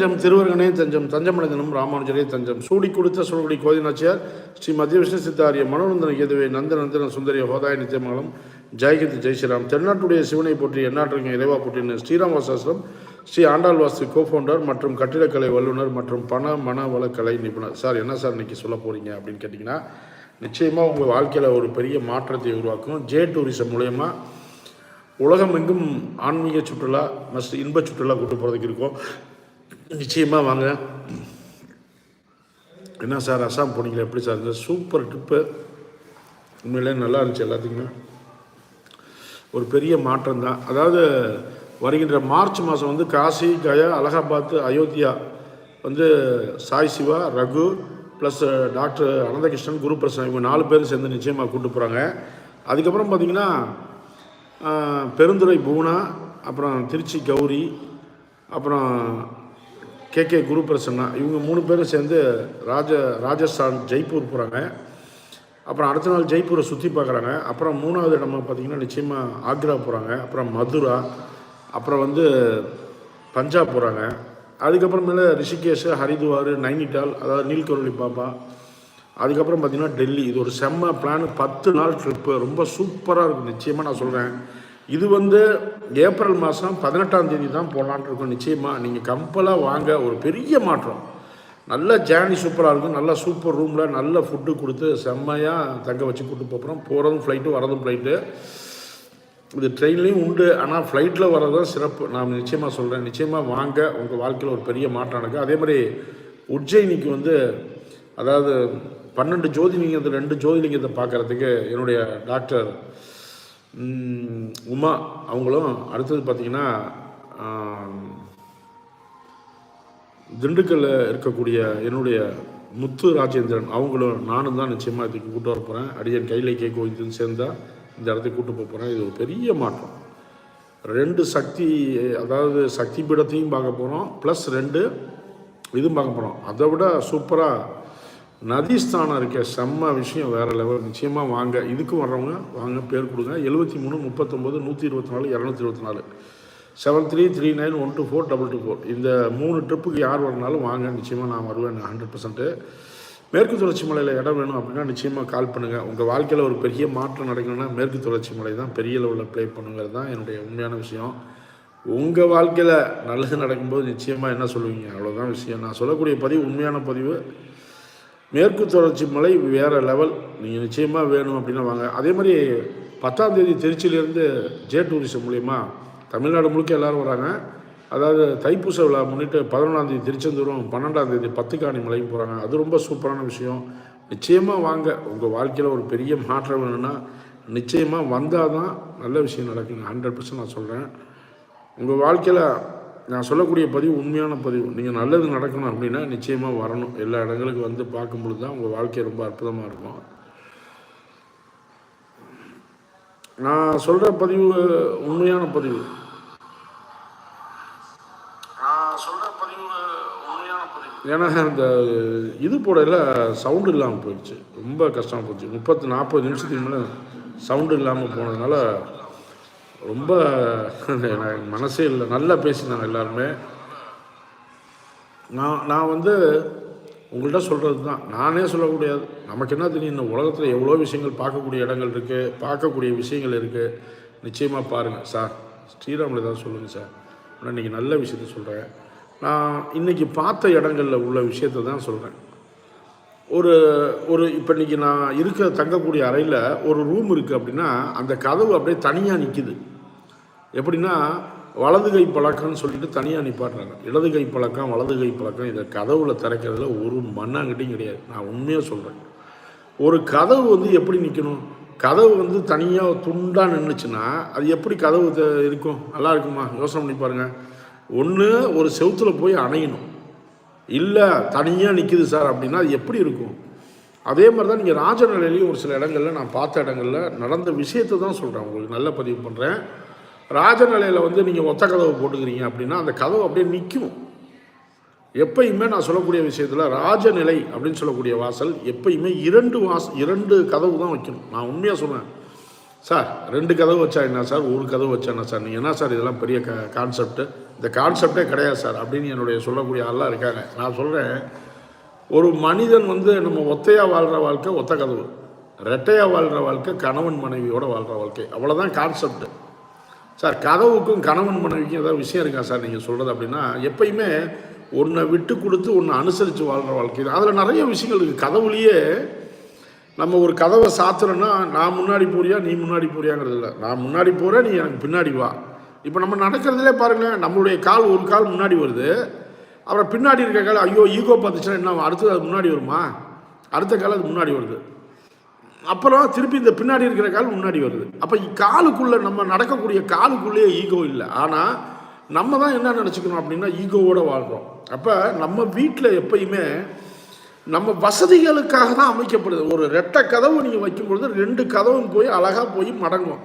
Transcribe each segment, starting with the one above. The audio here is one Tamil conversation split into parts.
தஞ்சம் திருவருகனே தஞ்சம் தஞ்சமடைந்தனும் ராமானுஜரே தஞ்சம். சூடி கொடுத்த சுழகுடி கோதிநாச்சியார் ஸ்ரீ மத்திய விஷ்ணு சித்தாரிய மனோநந்தன கேதுவே நந்த நந்தன சுந்தரிய ஹோதாய நித்தியமங்கலம். ஜெயகந்தி ஜெய்ஸ்ரீராம் தென்னாட்டுடைய சிவனை போற்றி எண்ணாற்றுங்க இறைவா போற்றின ஸ்ரீராம் ஸ்ரீ ஆண்டாள் வாஸ்து கோஃபவுண்டர் மற்றும் கட்டிடக்கலை வல்லுநர் மற்றும் பண மன வளக்கலை நிபுணர். சார் என்ன சார் இன்றைக்கி சொல்ல போகிறீங்க அப்படின்னு கேட்டிங்கன்னா நிச்சயமாக உங்கள் வாழ்க்கையில் ஒரு பெரிய மாற்றத்தை உருவாக்கும். ஜே டூரிசம் மூலயமா உலகம் எங்கும் ஆன்மீக சுற்றுலா மஸ்ட் இன்ப சுற்றுலா கூட்டு போகிறதுக்கு இருக்கும். நிச்சயமாக வாங்க. என்ன சார் அசாம் போனீங்களா எப்படி சார் இருந்தது? Super trip. உண்மையிலே நல்லா இருந்துச்சு எல்லாத்துக்குமே. ஒரு பெரிய மாற்றம் தான். அதாவது வருகின்ற மார்ச் மாதம் வந்து காசி கயா அலகாபாத் அயோத்தியா வந்து சாய் சிவா ரகு ப்ளஸ் டாக்டர் அனந்தகிருஷ்ணன் குரு பிரசன் இவங்க நாலு பேரும் சேர்ந்து நிச்சயமாக கூப்பிட்டு போகிறாங்க அதுக்கப்புறம் பார்த்தீங்கன்னா பெருந்துறை பூனா அப்புறம் திருச்சி கௌரி அப்புறம் கே கே குரு பிரசன்னா இவங்க மூணு பேரும் சேர்ந்து ராஜ ராஜஸ்தான் ஜெய்ப்பூர் போகிறாங்க அப்புறம் அடுத்த நாள் ஜெய்ப்பூரை சுற்றி பார்க்குறாங்க அப்புறம் மூணாவது இடம் பார்த்தீங்கன்னா நிச்சயமாக ஆக்ரா போகிறாங்க அப்புறம் மதுரா அப்புறம் வந்து பஞ்சாப் போகிறாங்க அதுக்கப்புறமேல ரிஷிகேஷ் ஹரித்வார் நைனிடால் அதாவது நீல்கரோலி பாப்பா அதுக்கப்புறம் பார்த்திங்கன்னா டெல்லி. இது ஒரு செம்ம பிளான் பத்து நாள் ட்ரிப்பு ரொம்ப சூப்பராக இருக்கும். நிச்சயமாக நான் சொல்கிறேன் இது வந்து ஏப்ரல் மாதம் பதினெட்டாம் தேதி தான் போகலான்ட்டு இருக்கோம். நிச்சயமாக நீங்கள் கம்பலாக வாங்க ஒரு பெரிய மாற்றம். நல்ல ஜேர்னி சூப்பராக இருக்கும். நல்ல சூப்பர் ரூமில் நல்ல ஃபுட்டு கொடுத்து செம்மையாக தங்க வச்சு கூட்டு போகிறோம் போகிறதும் ஃப்ளைட்டு வரதும் ஃப்ளைட்டு இது ட்ரெயின்லேயும் உண்டு. ஆனால் ஃப்ளைட்டில் வரதான் தான் சிறப்பு. நான் நிச்சயமாக சொல்கிறேன் நிச்சயமாக வாங்க. உங்கள் வாழ்க்கையில் ஒரு பெரிய மாற்றம் நடக்கும். அதே மாதிரி உஜ்ஜயினிக்கு வந்து அதாவது பன்னெண்டு ஜோதிலிங்கத்தை ரெண்டு ஜோதிலிங்கத்தை பார்க்குறதுக்கு என்னுடைய டாக்டர் உமா அவங்களும் அடுத்தது பார்த்திங்கன்னா திண்டுக்கல்லில் இருக்கக்கூடிய என்னுடைய முத்து ராஜேந்திரன் அவங்களும் நானும் தான் நிச்சயமாக இதுக்கு கூட்டு வர போகிறேன் அடியன் கையில் கே கோவிந்தன் சேர்ந்தா இந்த இடத்துக்கு கூட்டு போக போகிறேன் இது ஒரு பெரிய மாற்றம். ரெண்டு சக்தி அதாவது சக்தி பீடத்தையும் பார்க்க போகிறோம் ப்ளஸ் ரெண்டு இதுவும் பார்க்க போகிறோம் அதை விட சூப்பராக நதிஸ்தானம் இருக்க செம்ம விஷயம் வேறு லெவல் நிச்சயமாக வாங்க. இதுக்கும் வர்றவங்க வாங்க பேர் கொடுங்க. எழுபத்தி மூணு முப்பத்தொம்போது நூற்றி இருபத்தி நாலு இரநூத்தி இருபத்தி நாலு. Seven three three nine one two four double two four இந்த மூணு ட்ரிப்புக்கு யார் வரனாலும் வாங்க. நிச்சயமாக நான் வருவேன் ஹண்ட்ரட் பர்சன்ட்டு மேற்கு தொடர்ச்சி மலையில் இடம் வேணும் அப்படின்னா நிச்சயமாக கால் பண்ணுங்கள் உங்கள் வாழ்க்கையில் ஒரு பெரிய மாற்றம் நடக்கணும்னா மேற்கு தொடர்ச்சி மலை தான் பெரிய லெவலில் ப்ளே பண்ணுங்கிறது தான் என்னுடைய உண்மையான விஷயம். உங்கள் வாழ்க்கையில் நல்லது நடக்கும்போது நிச்சயமாக என்ன சொல்லுவீங்க? அவ்வளோதான் விஷயம். நான் சொல்லக்கூடிய பதிவு உண்மையான பதிவு. மேற்கு தொடர்ச்சி மலை வேறு லெவல் நீங்கள் நிச்சயமாக வேணும் அப்படின்னா வாங்க. அதே மாதிரி பத்தாம் தேதி திருச்சியிலேருந்து ஜே டூரிசம் மூலிமா தமிழ்நாடு முழுக்க எல்லோரும் வராங்க. அதாவது தைப்பூச விழா முன்னிட்டு பதினொன்றாந்தேதி திருச்செந்தூரும் பன்னெண்டாம் தேதி பத்துக்காணி மலையும் போகிறாங்க அது ரொம்ப சூப்பரான விஷயம். நிச்சயமாக வாங்க. உங்கள் வாழ்க்கையில் ஒரு பெரிய மாற்றம் வேணும்னா நிச்சயமாக வந்தால் தான் நல்ல விஷயம் நடக்குங்க. ஹண்ட்ரட் பர்சன்ட் நான் சொல்கிறேன் உங்கள் வாழ்க்கையில் நான் சொல்லக்கூடிய பதிவு உண்மையான பதிவு. நீங்கள் நல்லது நடக்கணும் அப்படின்னா நிச்சயமாக வரணும். எல்லா இடங்களுக்கு வந்து பார்க்கும்பொழுது தான் உங்கள் வாழ்க்கை ரொம்ப அற்புதமாக இருக்கும். நான் சொல்கிற பதிவு உண்மையான பதிவு. நான் சொல்கிற பதிவு உண்மையான பதிவு. ஏன்னா இந்த இது போடையில் சவுண்டு இல்லாமல் போயிடுச்சு. ரொம்ப கஷ்டமாக போச்சு. முப்பத்து நாற்பது நிமிஷத்துக்கு மேலே சவுண்டு இல்லாமல் போனதுனால ரொம்ப மனசே இல்லை. நல்லா பேசினாங்க எல்லாருமே. நான் நான் வந்து உங்கள்கிட்ட சொல்கிறது தான். நானே சொல்லக்கூடியது. நமக்கு என்ன தெரியும்? இந்த உலகத்தில் எவ்வளோ விஷயங்கள் பார்க்கக்கூடிய இடங்கள் இருக்குது பார்க்கக்கூடிய விஷயங்கள் இருக்குது நிச்சயமாக பாருங்கள் சார் ஸ்ரீராமில் தான் சொல்லுங்கள் சார். ஆனால் இன்றைக்கி நல்ல விஷயத்த சொல்கிறேன் நான் இன்றைக்கி பார்த்த இடங்களில் உள்ள விஷயத்த தான் சொல்கிறேன் ஒரு ஒரு இப்போ இன்றைக்கி நான் இருக்க தங்கக்கூடிய அறையில் ஒரு ரூம் இருக்குது அப்படின்னா அந்த கதவு அப்படியே தனியாக நிற்கிது எப்படின்னா வலது கை பழக்கம்னு சொல்லிட்டு தனியாக நிப்பாட்டுறாங்க. இடது கை பழக்கம் வலது கை பழக்கம் இதை கதவுல திறக்கிறதுல ஒரு மண்ணாங்கிட்டையும் கிடையாது. நான் உண்மையாக சொல்கிறேன் ஒரு கதவு வந்து எப்படி நிற்கணும் கதவு வந்து தனியாக துண்டாக நின்றுச்சுன்னா அது எப்படி கதவு த- இருக்கும்? நல்லா இருக்குமா? யோசனை பண்ணி பாருங்கள் ஒன்று ஒரு செவுத்துல போய் அணையணும். இல்லை தனியாக நிற்கிது சார் அப்படின்னா அது எப்படி இருக்கும்? அதே மாதிரி தான் நீங்கள் ராஜநிலையிலையும் ஒரு சில இடங்களில் நான் பார்த்த இடங்களில் நடந்த விஷயத்தை தான் சொல்கிறேன் உங்களுக்கு நல்ல பதிவு பண்ணுறேன் ராஜநிலையில் வந்து நீங்கள் ஒத்த கதவு போட்டுக்கிறீங்க அப்படின்னா அந்த கதவு அப்படியே நிற்கும் எப்பயுமே நான் சொல்லக்கூடிய விஷயத்தில் ராஜநிலை அப்படின்னு சொல்லக்கூடிய வாசல் எப்பயுமே இரண்டு வாச இரண்டு கதவு தான் வைக்கணும். நான் உண்மையாக சொன்னேன் சார் ரெண்டு கதவு வச்சா என்ன சார்? ஒரு கதவு வச்சா என்ன சார்? நீங்கள் என்ன சார் இதெல்லாம் பெரிய க கான்செப்ட்டு இந்த கான்செப்டே கிடையாது சார் அப்படின்னு என்னுடைய சொல்லக்கூடிய ஆள்லாம் இருக்காங்க. நான் சொல்கிறேன் ஒரு மனிதன் வந்து நம்ம ஒத்தையாக வாழ்கிற வாழ்க்கை ஒத்த கதவு. ரெட்டையாக வாழ்கிற வாழ்க்கை கணவன் மனைவியோட வாழ்கிற வாழ்க்கை. அவ்வளோதான் கான்செப்ட் சார் கதவுக்கும் கணவன் மனைவிக்கும் ஏதாவது விஷயம் இருக்கா சார்? நீங்கள் சொல்கிறது அப்படின்னா எப்பயுமே ஒன்றை விட்டு கொடுத்து ஒன்று அனுசரித்து வாழ்கிற வாழ்க்கை அதில் நிறைய விஷயங்கள் இருக்குது கதவுலேயே நம்ம ஒரு கதவை சாத்துறோன்னா நான் முன்னாடி போறியா நீ முன்னாடி போறியாங்கிறது இல்லை. நான் முன்னாடி போகிறேன் நீ எனக்கு பின்னாடி வா. இப்போ நம்ம நடக்கிறதுலே பாருங்களேன் நம்மளுடைய கால் ஒரு கால் முன்னாடி வருது. அப்புறம் பின்னாடி இருக்க கால் ஐயோ ஈகோ பார்த்துச்சுன்னா என்ன அடுத்தது அது முன்னாடி வருமா? அடுத்த கால் அது முன்னாடி வருது. அப்புறம் திருப்பி இந்த பின்னாடி இருக்கிற கால் முன்னாடி வருது. அப்போ காலுக்குள்ளே நம்ம நடக்கக்கூடிய காலுக்குள்ளேயே ஈகோ இல்லை. ஆனால் நம்ம தான் என்ன நினச்சிக்கணும் அப்படின்னா ஈகோவோட வாழ்கிறோம் அப்போ நம்ம வீட்டில் எப்பயுமே நம்ம வசதிகளுக்காக தான் அமைக்கப்படுது. ஒரு ரெட்டை கதவு நீங்கள் வைக்கும்பொழுது ரெண்டு கதவும் போய் அழகாக போய் மடங்கும்.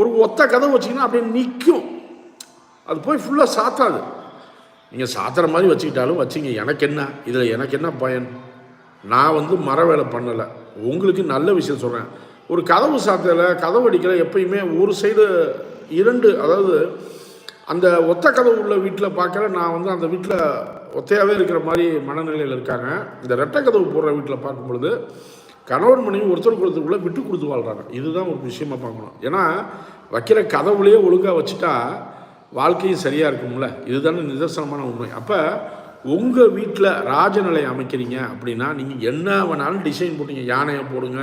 ஒரு ஒத்த கதவு வச்சிங்கன்னா அப்படியே நிற்கும் அது போய் ஃபுல்லாக சாத்தாது. நீங்கள் சாத்துற மாதிரி வச்சுக்கிட்டாலும் வச்சிங்க. எனக்கு என்ன? இதில் எனக்கு என்ன பயன்? நான் வந்து மர வேலை பண்ணலை. உங்களுக்கு நல்ல விஷயம் சொல்கிறேன் ஒரு கதவு சாத்தலை கதவு அடிக்கல எப்பயுமே ஒரு சைடு இரண்டு அதாவது அந்த ஒத்த கதவு உள்ள வீட்டில் பார்க்குற நான் வந்து அந்த வீட்டில் ஒத்தையாகவே இருக்கிற மாதிரி மனநிலையில் இருக்காங்க. இந்த ரெட்டை கதவு போடுற வீட்டில் பார்க்கும் பொழுது கணவன் மனைவி ஒருத்தருக்கு கொடுத்துக்குள்ளே விட்டு கொடுத்து வாழ்கிறாங்க இதுதான் ஒரு விஷயமா பார்க்கணும். ஏன்னா வைக்கிற கதவுலேயே ஒழுங்காக வச்சுட்டா வாழ்க்கையும் சரியாக இருக்கும்ல. இதுதானே நிதர்சனமான உண்மை. அப்போ உங்கள் வீட்டில் ராஜநிலை அமைக்கிறீங்க அப்படின்னா நீங்கள் என்ன வேணாலும் டிசைன் போட்டீங்க. யானையை போடுங்க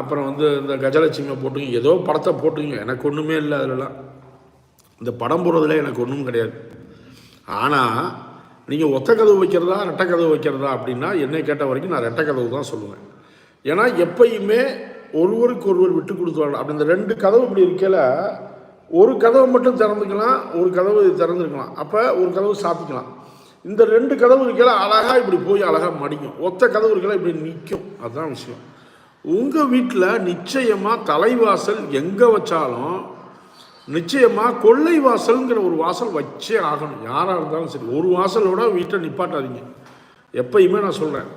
அப்புறம் வந்து இந்த கஜலட்சுமியை போட்டுங்க. ஏதோ படத்தை போட்டுங்க. எனக்கு ஒன்றுமே இல்லை அதிலலாம். இந்த படம் போடுறதுல எனக்கு ஒன்றும் கிடையாது. ஆனால் நீங்கள் ஒத்த கதவு வைக்கிறதா ரெட்டை கதவு வைக்கிறதா அப்படின்னா என்னை கேட்ட வரைக்கும் நான் ரெட்டை கதவு தான் சொல்லுவேன். ஏன்னா எப்பயுமே ஒருவருக்கு ஒருவர் விட்டு கொடுத்து அப்படி இந்த ரெண்டு கதவு இப்படி இருக்கல ஒரு கதவை மட்டும் திறந்துக்கலாம் ஒரு கதவு திறந்துருக்கலாம். அப்போ ஒரு கதவு சாத்திக்கலாம். இந்த ரெண்டு கதவு இருக்கையில் அழகாக இப்படி போய் அழகாக மடிக்கும். ஒத்த கதவு இருக்கையில் இப்படி நிற்கும் அதுதான் விஷயம். உங்கள் வீட்டில் நிச்சயமாக தலைவாசல் எங்கே வச்சாலும் நிச்சயமாக கொள்ளை வாசல்ங்கிற ஒரு வாசல் வச்சே ஆகணும். யாராக இருந்தாலும் சரி. ஒரு வாசலோட வீட்டை நிப்பாட்டாதீங்க. எப்பயுமே நான் சொல்கிறேன்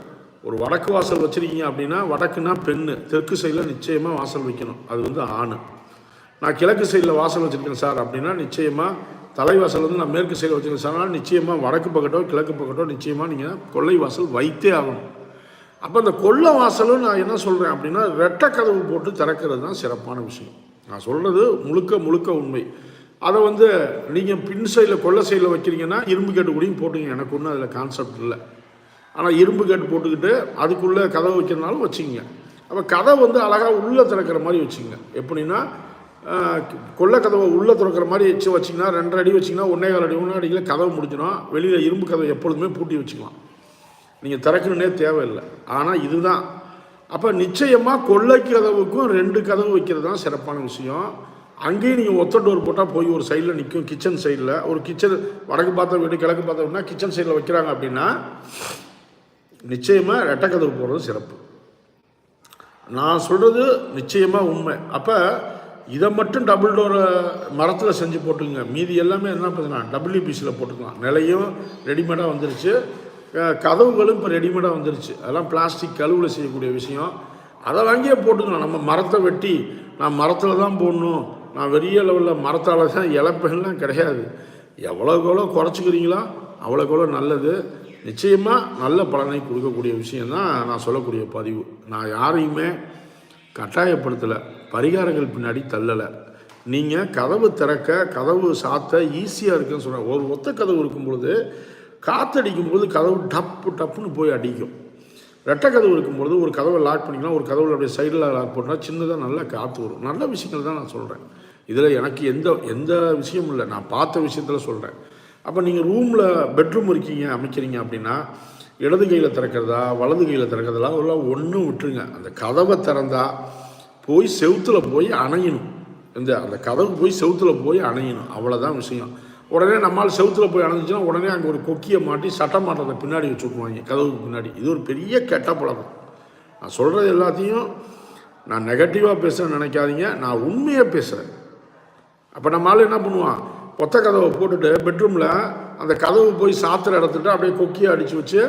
ஒரு வடக்கு வாசல் வச்சுருக்கீங்க அப்படின்னா வடக்குன்னா பெண்ணு. தெற்கு சைடில் நிச்சயமாக வாசல் வைக்கணும். அது வந்து ஆண். நான் கிழக்கு சைடில் வாசல் வச்சுருக்கேன் சார் அப்படின்னா நிச்சயமாக தலைவாசல் வந்து நான் மேற்கு சைடில் வச்சுருக்கேன் சார். நிச்சயமாக வடக்கு பக்கட்டோ கிழக்கு பக்கட்டோ நிச்சயமாக நீங்கள் கொள்ளை வாசல் வைத்தே ஆகணும். அப்போ அந்த கொல்லை வாசலும் நான் என்ன சொல்கிறேன் அப்படின்னா ரெட்டை கதவு போட்டு திறக்கிறது தான் சிறப்பான விஷயம். நான் சொல்கிறது முழுக்க முழுக்க உண்மை. அதை வந்து நீங்கள் பின் சைடில் கொல்லை சைடில் வைக்கிறீங்கன்னா இரும்பு கேட்டு கூடயும் போட்டுங்க. எனக்கு ஒன்றும் அதில் கான்செப்ட் இல்லை. ஆனால் இரும்பு கேட்டு போட்டுக்கிட்டு அதுக்குள்ளே கதவு வைக்கிறனாலும் வச்சுங்க அப்போ கதை வந்து அழகாக உள்ளே திறக்கிற மாதிரி வச்சுங்க எப்படின்னா ஆஹ், கொல்லை கதவை உள்ளே திறக்கிற மாதிரி வச்சு வச்சிங்கன்னா ரெண்டரை அடி வச்சிங்கன்னா ஒன்றே கால் அடி ஒன்றரை அடியில் கதவு முடிஞ்சிடும். வெளியில் இரும்பு கதவை எப்பொழுதுமே பூட்டி வச்சுக்கலாம். நீங்கள் திறக்கணுன்னே தேவையில்லை. ஆனால் இதுதான். அப்போ நிச்சயமாக கொள்ளை கதவுக்கும் ரெண்டு கதவு வைக்கிறது தான் சிறப்பான விஷயம். அங்கேயும் நீங்கள் ஒத்த டோர் போட்டால் போய் ஒரு சைடில் நிற்கும் கிச்சன் சைடில். ஒரு கிச்சன் வடக்கு பார்த்த வீடு கிழக்கு பார்த்த வீடுனா கிச்சன் சைடில் வைக்கிறாங்க அப்படின்னா நிச்சயமாக ரெட்டை கதவு போடுறது சிறப்பு. நான் சொல்கிறது நிச்சயமாக உண்மை. அப்போ இதை மட்டும் டபுள் டோரை மரத்தில் செஞ்சு போட்டுக்கோங்க. மீதி எல்லாமே என்ன பார்த்தீங்கன்னா டபிள்யூபிசியில் போட்டுக்கலாம். நிலையும் ரெடிமேடாக வந்துருச்சு. கதவுகளும் இப்போ ரெடிமேடாக வந்துருச்சு. அதெல்லாம் பிளாஸ்டிக் கழுவில் செய்யக்கூடிய விஷயம். அதை வாங்கியே போட்டுக்கலாம். நம்ம மரத்தை வெட்டி நான் மரத்தில் தான் போடணும். நான் பெரிய லெவலில் மரத்தால் தான் இழப்பெல்லாம் கிடையாது. எவ்வளோக்கு எவ்வளோ குறைச்சிக்கிறீங்களோ அவ்வளோக்கு எவ்வளோ நல்லது. நிச்சயமாக நல்ல பலனை கொடுக்கக்கூடிய விஷயந்தான் நான் சொல்லக்கூடிய பதிவு. நான் யாரையுமே கட்டாயப்படுத்தலை. பரிகாரங்கள் பின்னாடி தள்ளலை. நீங்கள் கதவு திறக்க கதவு சாத்த ஈஸியாக இருக்குன்னு சொல்கிறாங்க ஒரு ஒத்த கதவு இருக்கும் பொழுது காற்றடிக்கும் போது கதவு டப்பு டப்புன்னு போய் அடிக்கும். ரெட்டை கதவு இருக்கும்பொழுது ஒரு கதவை லாக் பண்ணிக்கலாம். ஒரு கதவுல அப்படியே சைடில் லாக் பண்ணால் சின்னதாக நல்லா காற்று வரும். நல்ல விஷயங்கள் தான் நான் சொல்கிறேன் இதில் எனக்கு எந்த எந்த விஷயமும் இல்லை. நான் பார்த்த விஷயத்தில் சொல்கிறேன் அப்போ நீங்கள் ரூமில் பெட்ரூம் இருக்கீங்க அமைக்கிறீங்க அப்படின்னா இடது கையில் திறக்கிறதா வலது கையில் திறக்கிறதா எல்லாம் ஒன்றும் விட்டுருங்க. அந்த கதவை திறந்தால் போய் செவுத்துல போய் அணையணும். இந்த அந்த கதவு போய் செவுத்துல போய் அணையணும். அவ்வளோதான் விஷயம். உடனே நம்மால் செவுத்துல போய் அணைஞ்சிச்சுன்னா உடனே அங்கே ஒரு கொக்கியை மாட்டி சட்டை மாட்டத்தை பின்னாடி வச்சுருவாங்க கதவுக்கு பின்னாடி. இது ஒரு பெரிய கெட்ட பழக்கம். நான் சொல்கிறது எல்லாத்தையும் நான் நெகட்டிவாக பேசுகிறேன்னு நினைக்காதீங்க. நான் உண்மையாக பேசுகிறேன் அப்போ நம்ம ஆள் என்ன பண்ணுவான்? ஒத்த கதவை போட்டுட்டு பெட்ரூமில் அந்த கதவு போய் சாத்திர இடத்துட்டு அப்படியே கொக்கியை அடித்து வச்சு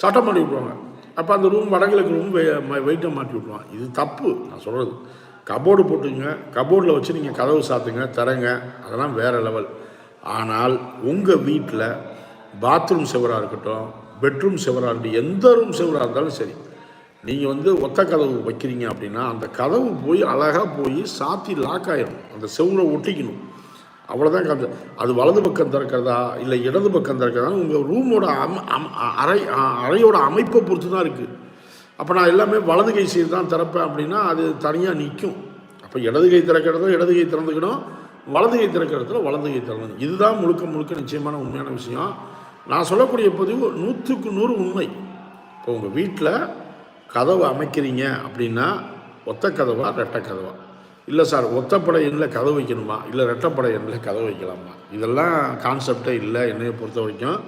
சட்டம் மாட்டி விட்ருவாங்க அப்போ அந்த ரூம் வடகிழக்கு ரூம் வெயிட்டை மாட்டி விட்ருவான் இது தப்பு நான் சொல்கிறது கபோர்டு போட்டுங்க கபோர்டில் வச்சு நீங்கள் கதவு சாத்துங்க தரங்க அதெல்லாம் வேறு லெவல். ஆனால் உங்கள் வீட்டில் பாத்ரூம் செவராக இருக்கட்டும் பெட்ரூம் செவராக இருக்கட்டும் எந்த ரூம் செவராக இருந்தாலும் சரி நீங்கள் வந்து ஒத்த கதவு வைக்கிறீங்க அப்படின்னா அந்த கதவு போய் அழகாக போய் சாத்தி லாக் ஆகிடும் அந்த செவில் ஒட்டிக்கணும். அவ்வளோதான் கதை. அது வலது பக்கம் திறக்கிறதா இல்லை இடது பக்கம் திறக்கிறதா உங்கள் ரூமோட அம் அம் அறை அறையோட அமைப்பை பொறுத்து தான் இருக்குது அப்போ நான் எல்லாமே வலது கை சைடு தான் திறப்பேன் அப்படின்னா அது தனியாக நிற்கும் அப்போ இடது கை திறக்கிறதோ இடது கை திறந்துக்கணும் வலது கை திறக்கிறதுல வலது கை திறந்து இதுதான் முழுக்க முழுக்க நிச்சயமான உண்மையான விஷயம். நான் சொல்லக்கூடிய பதிவு நூற்றுக்கு நூறு உண்மை. இப்போ உங்கள் வீட்டில் கதவு அமைக்கிறீங்க அப்படின்னா ஒத்த கதவா ரெட்டை கதவா? இல்லை சார் ஒத்தப்படை எண்ணில் கதவு வைக்கணுமா? இல்லை ரெட்டப்படை எண்ணில் கதவு வைக்கலாமா? இதெல்லாம் கான்செப்டே இல்லை என்னையை பொறுத்த வரைக்கும்.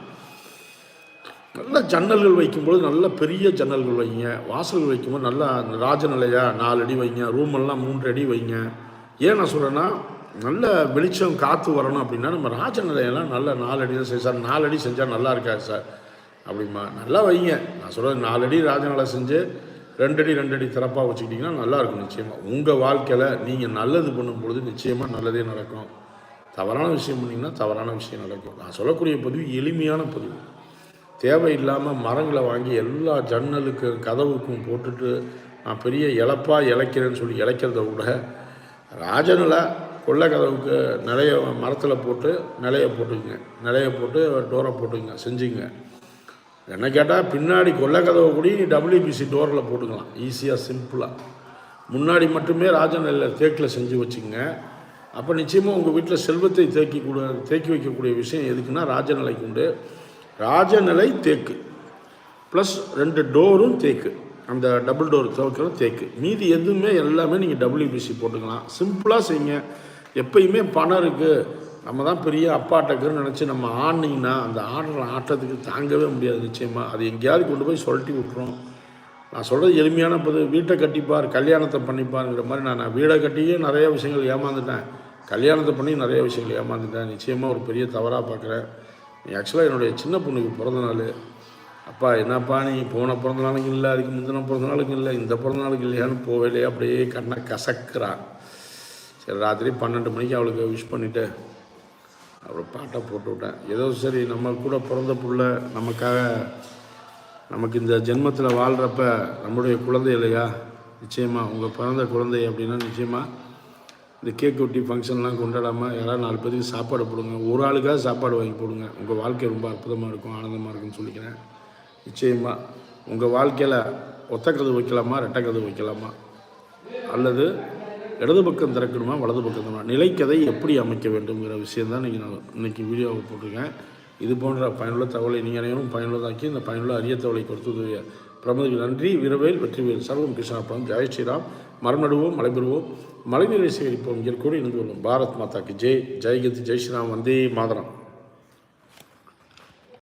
நல்ல ஜன்னல்கள் வைக்கும்போது நல்ல பெரிய ஜன்னல்கள் வைங்க. வாசல்கள் வைக்கும்போது நல்லா ராஜநிலையாக நாலு அடி வைங்க. ரூமெல்லாம் மூன்று அடி வைங்க. ஏன் நான் சொல்கிறேன்னா நல்ல வெளிச்சம் காற்று வரணும் அப்படின்னா நம்ம ராஜநிலையெல்லாம் நல்ல நாலு அடி தான் செய்ய சார் நாலு அடி செஞ்சால் நல்லா இருக்காது சார். அப்படிமா நல்லா வைங்க. நான் சொல்கிறேன் நாலு அடி ராஜநிலை செஞ்சு ரெண்டடி ரெண்டடி சிறப்பாக திறப்பாக வச்சுக்கிட்டிங்கன்னா நல்லாயிருக்கும் நிச்சயமாக உங்கள் வாழ்க்கையில் நீங்கள் நல்லது பண்ணும் பொழுது நிச்சயமாக நல்லதே நடக்கும். தவறான விஷயம் பண்ணிங்கன்னா தவறான விஷயம் நடக்கும். நான் சொல்லக்கூடிய பதிவு எளிமையான பதிவு. தேவையில்லாமல் மரங்களை வாங்கி எல்லா ஜன்னலுக்கு கதவுக்கும் போட்டுட்டு நான் பெரிய இழப்பாக இழைக்கிறேன்னு சொல்லி இழைக்கிறத விட ராஜனில் கொள்ளை கதவுக்கு நிலைய மரத்தில் போட்டு நிலைய போட்டுக்குங்க. நிலைய போட்டு டோரை போட்டுக்குங்க. செஞ்சுங்க என்ன கேட்டால் பின்னாடி கொல்லை கூட நீ டபிள்யூபிசி டோரில் போட்டுக்கலாம். ஈஸியாக சிம்பிளாக முன்னாடி மட்டுமே ராஜநிலையில் தேக்கில் செஞ்சு வச்சுங்க அப்போ நிச்சயமாக உங்கள் வீட்டில் செல்வத்தை தேக்கி கூட தேக்கி வைக்கக்கூடிய விஷயம் எதுக்குன்னா ராஜநிலைக்கு உண்டு. ராஜநிலை தேக்கு. ப்ளஸ் ரெண்டு டோரும் தேக்கு. அந்த டபுள் டோர் துவக்கிற தேக்கு. மீதி எதுவுமே எல்லாமே நீங்கள் டபிள்யூபிசி போட்டுக்கலாம். சிம்பிளாக செய்யுங்க. எப்பயுமே பணம் இருக்குது நம்ம தான் பெரிய அப்பாட்டக்குன்னு நினச்சி நம்ம ஆடினீங்கன்னா அந்த ஆடுற ஆட்டத்துக்கு தாங்கவே முடியாது நிச்சயமாக அது எங்கேயாவது கொண்டு போய் சொல்லட்டி விட்டுரும் நான் சொல்கிறது எளிமையான பதிவு வீட்டை கட்டிப்பார் கல்யாணத்தை பண்ணிப்பாருங்கிற மாதிரி நான் நான் வீடை கட்டியே நிறைய விஷயங்கள் ஏமாந்துட்டேன். கல்யாணத்தை பண்ணி நிறைய விஷயங்கள் ஏமாந்துட்டேன். நிச்சயமாக ஒரு பெரிய தவறாக பார்க்குறேன். ஆக்சுவலாக என்னுடைய சின்ன பொண்ணுக்கு பிறந்த நாள். அப்பா என்னப்பா நீ போன பிறந்த நாளுக்கு இல்லை அதுக்கு முந்தின பிறந்த நாளுக்கு இல்லை இந்த பிறந்த நாளுக்கு இல்லையான்னு போவேலையே அப்படியே கண்ணை கசக்கிறான். சரி ராத்திரி பன்னெண்டு மணிக்கு அவளுக்கு விஷ் பண்ணிவிட்டு அப்புறம் பாட்டை போட்டு விட்டேன் ஏதோ சரி நம்ம கூட பிறந்த புள்ள நமக்காக நமக்கு இந்த ஜென்மத்தில் வாழ்கிறப்ப நம்முடைய குழந்தை இல்லையா? நிச்சயமாக உங்கள் பிறந்த குழந்தை அப்படின்னா நிச்சயமாக இந்த கேக் ஒட்டி ஃபங்க்ஷன்லாம் கொண்டாடாமல் யாராவது நாலு பேருக்கு சாப்பாடு போடுங்க. ஒரு ஆளுக்காக சாப்பாடு வாங்கி போடுங்க. உங்கள் வாழ்க்கை ரொம்ப அற்புதமாக இருக்கும் ஆனந்தமாக இருக்கும்னு சொல்லிக்கிறேன். நிச்சயமாக உங்கள் வாழ்க்கையில் ஒத்த கதவு வைக்கலாமா ரெட்டை கதவு வைக்கலாமா? அல்லது இடது பக்கம் திறக்கணுமா வலது பக்கம் திறக்கணுமா? நிலைக்கதை எப்படி அமைக்க வேண்டும்ங்கிற விஷயம் தான் இன்றைக்கி நான் இன்றைக்கி வீடியோவை போட்டிருக்கேன். இது போன்ற பயனுள்ள தகவலை நீங்கள் அனைவரும் பயனுள்ளதாக்கி இந்த பயனுள்ள அரிய தகவலை கொடுத்தது பிரமதிக்கு நன்றி. வீரவேல் வெற்றிவேல் சர்வம் கிருஷ்ணாபுரம் ஜெய் ஸ்ரீராம். மரம் நடுவோம் மலைபெறுவோம். மழைநீரை சேகரிப்போம். இங்கே கூட இணைந்து கொள்ளும் பாரத் மாதாக்கு ஜெய். ஜெய்கத் ஜெய் ஸ்ரீராம். வந்தே மாதரம்.